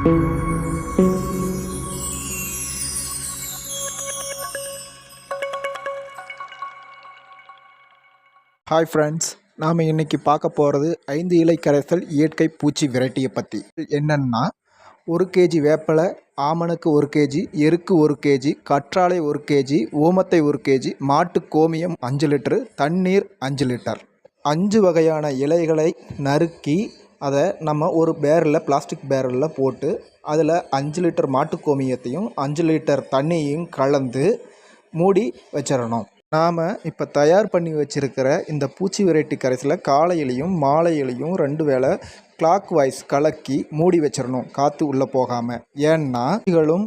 Hi friends நாம் இன்னைக்கு பார்க்க போகிறது ஐந்து இலை கரைசல் இயற்கை பூச்சி விரட்டியை பற்றி என்னென்னா ஒரு கேஜி வேப்பிலை ஆமணக்கு ஒரு கேஜி எருக்கு ஒரு கேஜி கற்றாழை ஒரு கேஜி ஓமத்தை ஒரு கேஜி மாட்டு கோமியம் அஞ்சு லிட்டரு தண்ணீர் அஞ்சு லிட்டர். அஞ்சு வகையான இலைகளை நறுக்கி அதை நம்ம ஒரு பேரலில் பிளாஸ்டிக் பேரலில் போட்டு அதில் அஞ்சு லிட்டர் மாட்டு கோமியத்தையும் அஞ்சு லிட்டர் தண்ணியையும் கலந்து மூடி வச்சிடணும். நாம் இப்போ தயார் பண்ணி வச்சுருக்கிற இந்த பூச்சி வெரைட்டி கரைசில் காலையிலையும் மாலையிலையும் ரெண்டு வேளை கிளாக் வைஸ் கலக்கி மூடி வச்சிடணும் காற்று உள்ளே போகாமல் ஏன்னா ஈகளும்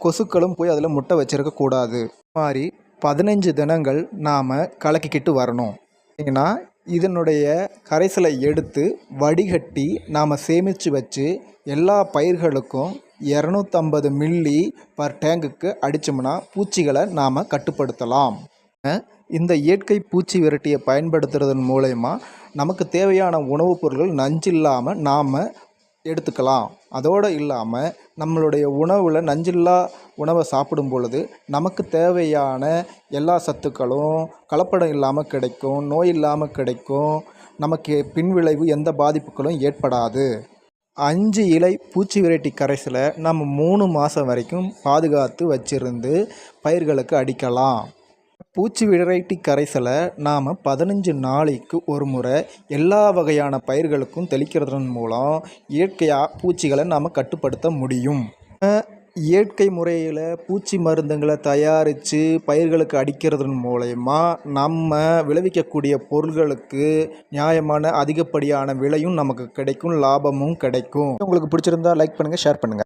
கொசுக்களும் போய் அதில் முட்டை வச்சுருக்கக்கூடாது மாதிரி பதினஞ்சு தினங்கள் நாம் கலக்கிக்கிட்டு வரணும். ஏன்னா இதனுடைய கரைசலை எடுத்து வடிகட்டி நாம் சேமித்து வச்சு எல்லா பயிர்களுக்கும் இரநூத்தம்பது மில்லி பர் டேங்குக்கு அடித்தோம்னா பூச்சிகளை நாம் கட்டுப்படுத்தலாம். இந்த இயற்கை பூச்சி விரட்டியை பயன்படுத்துறதன் மூலயமா நமக்கு தேவையான உணவுப் பொருட்கள் நஞ்சில்லாமல் நாம் எடுத்துக்கலாம். அதோடு இல்லாமல் நம்மளுடைய உணவில் நஞ்சில்லா உணவை சாப்பிடும் பொழுது நமக்கு தேவையான எல்லா சத்துக்களும் கலப்படம் இல்லாமல் கிடைக்கும் நோய் இல்லாமல் கிடைக்கும். நமக்கு பின்விளைவு எந்த பாதிப்புகளும் ஏற்படாது. அஞ்சு இலை பூச்சி விரட்டி கரைசலை நம்ம மூணு மாதம் வரைக்கும் பாதுகாத்து வச்சிருந்து பயிர்களுக்கு அடிக்கலாம். பூச்சி விரட்டி கரைசலை நாம் பதினஞ்சு நாளைக்கு ஒரு முறை எல்லா வகையான பயிர்களுக்கும் தெளிக்கிறதன் மூலம் இயற்கையாக பூச்சிகளை நாம் கட்டுப்படுத்த முடியும். இயற்கை முறையில் பூச்சி மருந்துங்களை தயாரித்து பயிர்களுக்கு அடிக்கிறதன் மூலயமா நம்ம விளைவிக்கக்கூடிய பொருள்களுக்கு நியாயமான அதிகப்படியான விலையும் நமக்கு கிடைக்கும் லாபமும் கிடைக்கும். உங்களுக்கு பிடிச்சிருந்தா லைக் பண்ணுங்கள் ஷேர் பண்ணுங்கள்